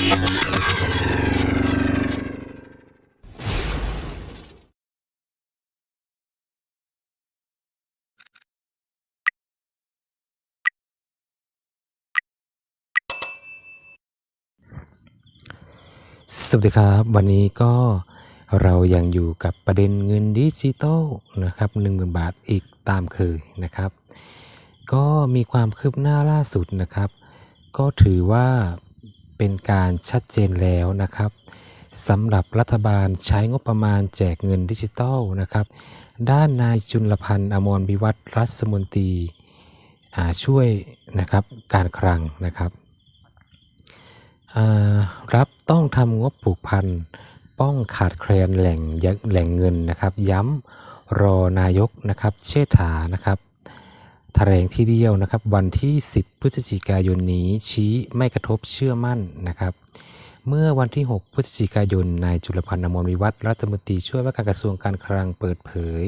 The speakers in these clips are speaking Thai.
สวัสดีครับ วันนี้ก็เรายังอยู่กับประเด็นเงินดิจิตอลนะครับ1 0,000บาทอีกตามเคยนะครับ ก็มีความคืบหน้าล่าสุดนะครับ ก็ถือว่า เป็นการชัดเจนแล้วนะครับสำหรับรัฐบาลใช้งบประมาณแจกเงินดิจิตอลนะครับ ด้านนายจุลพันธ์อมรวิวัฒน์รัฐมนตรีช่วยนะครับการคลังนะครับรับต้องทำงบผูกพันป้องขาดแคลนแหล่งแหล่งเงินนะครับ ย้ำรอนายกนะครับ เชษฐานะครับ แถลงทีเดียวนะครับ วันที่ 10 พฤศจิกายนนี้ชี้ไม่กระทบเชื่อมั่นนะครับ เมื่อวันที่ 6 พฤศจิกายนนายจุลพันธ์อมรวิวัฒรัฐมนตรีช่วยว่าการกระทรวงการคลังเปิดเผย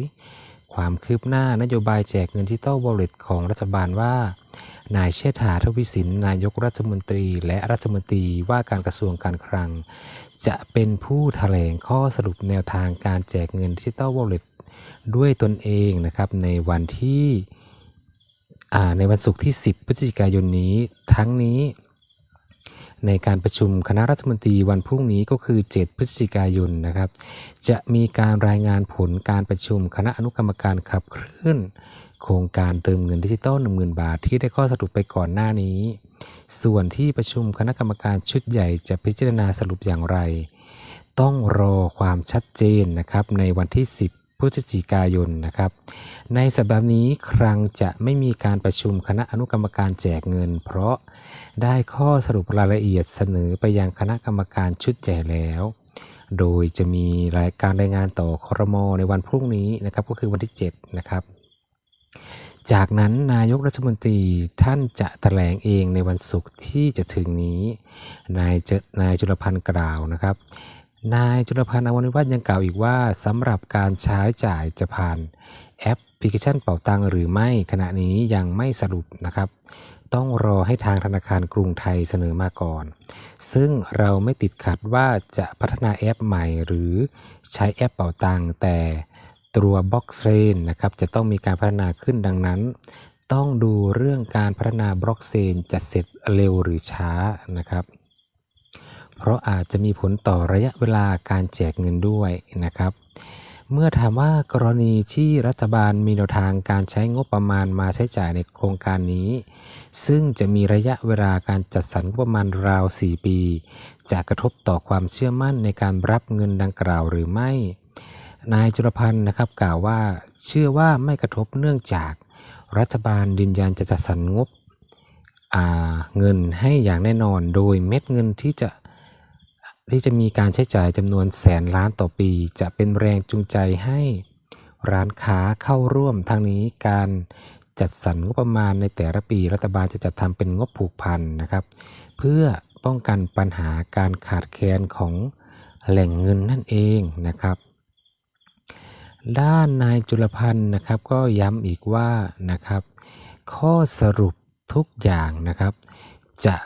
ความคืบหน้านโยบายแจกเงินที่ต้าวอลเล็ตของรัฐบาลว่า นายเชษฐาทวีสินนายกรัฐมนตรีและรัฐมนตรีว่าการกระทรวงการคลัง จะเป็นผู้แถลงข้อสรุปแนวทางการแจกเงินดิจิตอลวอลเล็ตด้วยตนเองนะครับในวันที่ ในวันศุกร์ที่ 10 พฤศจิกายนนี้ ทั้งนี้ ในการประชุมคณะรัฐมนตรีวันพรุ่งนี้ก็คือ 7 พฤศจิกายนนะครับ จะมีการรายงานผลการประชุมคณะอนุกรรมการขับเคลื่อนโครงการเติมเงินดิจิตอล10,000 บาทที่ได้ข้อสรุปไปก่อนหน้านี้ ส่วนที่ประชุมคณะกรรมการชุดใหญ่จะพิจารณาสรุปอย่างไร ต้องรอความชัดเจนนะครับในวันที่ 10 พฤศจิกายนนะครับ ในสัปดาห์นี้ครั้งจะไม่มีการประชุมคณะอนุกรรมการแจกเงิน เพราะได้ข้อสรุปรายละเอียดเสนอไปยังคณะกรรมการชุดใหญ่แล้ว โดยจะมีรายการรายงานต่อครมในวันพรุ่งนี้นะครับก็คือวันที่ 7 นะครับจากนั้นนายกรัฐมนตรีท่านจะแถลงเองในวันศุกร์ที่จะถึงนี้ นายเจนายจุลพันธ์กล่าวนะครับ นายจุลพันธ์อมรวิวัฒน์ยังกล่าวอีกว่าสำหรับการใช้จ่ายจะผ่านแอปพลิเคชันเป๋าตังหรือไม่ขณะนี้ยังไม่สรุปนะครับ ต้องรอให้ทางธนาคารกรุงไทยเสนอมาก่อน ซึ่งเราไม่ติดขัดว่าจะพัฒนาแอปใหม่หรือใช้แอปเป๋าตังแต่ตัวบล็อกเชนนะครับจะต้องมีการพัฒนาขึ้นดังนั้น ต้องดูเรื่องการพัฒนาบล็อกเชนจะเสร็จเร็วหรือช้านะครับ เพราะอาจจะมีผลต่อระยะเวลาการแจกเงินด้วยนะครับ เมื่อถามว่ากรณีที่รัฐบาลมีแนวทางการใช้งบประมาณมาใช้จ่ายในโครงการนี้ ซึ่งจะมีระยะเวลาการจัดสรรงบประมาณราว 4 ปี จะกระทบต่อความเชื่อมั่นในการรับเงินดังกล่าวหรือไม่ นายจุลพันธ์นะครับกล่าวว่าเชื่อว่าไม่กระทบเนื่องจากรัฐบาลยืนยันจะจัดสรรงบเงินให้อย่างแน่นอน โดยเม็ดเงินที่จะ ที่จะมีการใช้จ่ายจำนวนแสนล้านต่อปี จะเป็นแรงจูงใจให้ร้านค้าเข้าร่วมทั้งนี้การจัดสรรงบประมาณในแต่ละปี รัฐบาลจะจัดทำเป็นงบผูกพันนะครับ เพื่อป้องกันปัญหาการขาดแคลนของแหล่งเงินนั่นเองนะครับ ด้านนายจุลพันธ์นะครับก็ย้ำอีกว่านะครับ ข้อสรุปทุกอย่างนะครับ จะ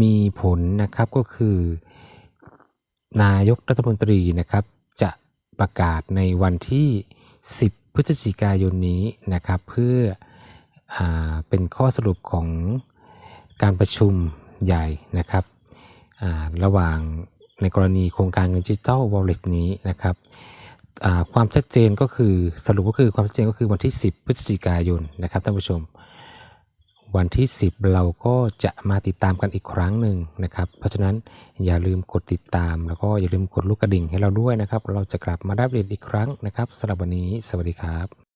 มีผลนะครับก็คือ นายกรัฐมนตรีนะครับ จะประกาศในวันที่ 10 พฤศจิกายนนี้นะครับ เพื่ออเป็นข้อสรุปของการประชุมใหญ่นะครับระหว่างในกรณีโครงการเงินดิจิทัลวอลเล็ตนี้นะครับความชัดเจนก็คือสรุปก็คือความชัดเจนก็คือวันที่ 10 พฤศจิกายนนะครับท่านผู้ชม วันที่ 10 เราก็จะมาติดตามกันอีกครั้งหนึ่งนะครับ เพราะฉะนั้นอย่าลืมกดติดตาม แล้วก็อย่าลืมกดลูกกระดิ่งให้เราด้วยนะครับ เราจะกลับมาได้เรียนอีกครั้งนะครับสำหรับวันนี้ สวัสดีครับ